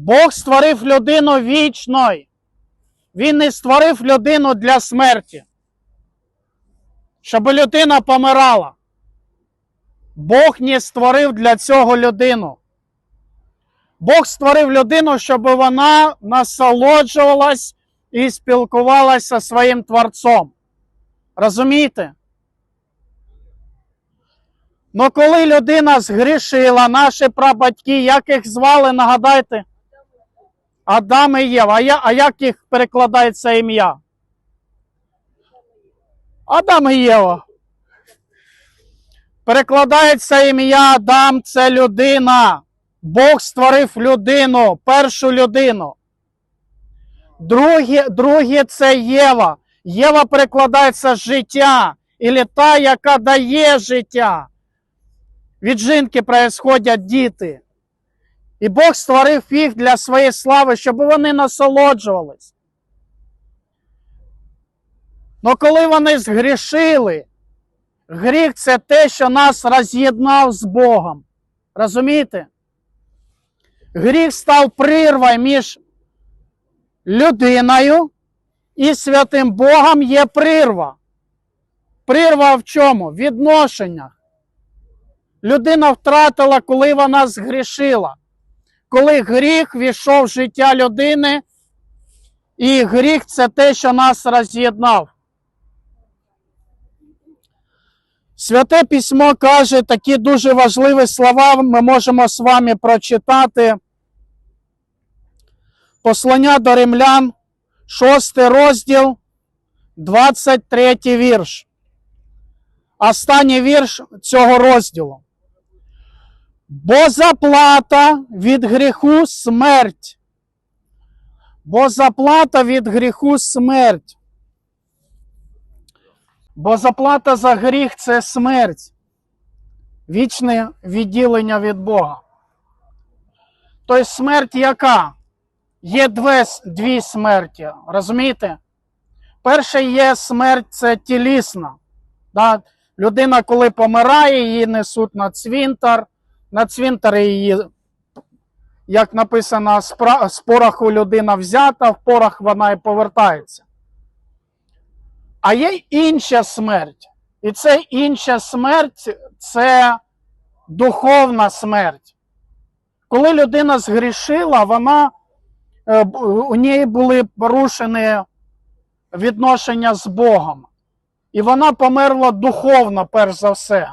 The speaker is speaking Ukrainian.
Бог створив людину вічною. Він не створив людину для смерті, щоб людина помирала. Бог не створив для цього людину. Бог створив людину, щоб вона насолоджувалась і спілкувалася зі своїм Творцом. Розумієте? Ну коли людина згрішила, наші прабатьки, як їх звали, нагадайте? Адам і Єва. А, я, а як їх перекладається ім'я? Адам і Єва. Перекладається ім'я Адам це людина. Бог створив людину, першу людину. Друге, друге це Єва. Єва перекладається життя, і та, яка дає життя. Від жінки происходять діти. І Бог створив їх для своєї слави, щоб вони насолоджувались. Но коли вони згрішили, гріх це те, що нас роз'єднав з Богом. Розумієте? Гріх став прірвою між людиною і святим Богом є прірва. Прірва в чому? В відношеннях. Людина втратила, коли вона згрішила. Коли гріх війшов в життя людини, і гріх це те, що нас роз'єднав. Святе письмо каже такі дуже важливі слова. Ми можемо з вами прочитати. Послання до римлян, 6 розділ, 23 вірш. Останній вірш цього розділу. Бо заплата від гріху смерть. Бо заплата від гріху смерть. Бо заплата за гріх це смерть. Вічне відділення від Бога. Тобто смерть яка? Є дві, дві смерті. Розумієте? Перша є смерть це тілісна. Да? Людина, коли помирає, її несуть на цвинтар. На цвинтарі її, як написано, з пороху людина взята, в порох вона і повертається. А є інша смерть. І це інша смерть це духовна смерть. Коли людина згрішила, вона, е, у неї були порушені відношення з Богом. І вона померла духовно, перш за все.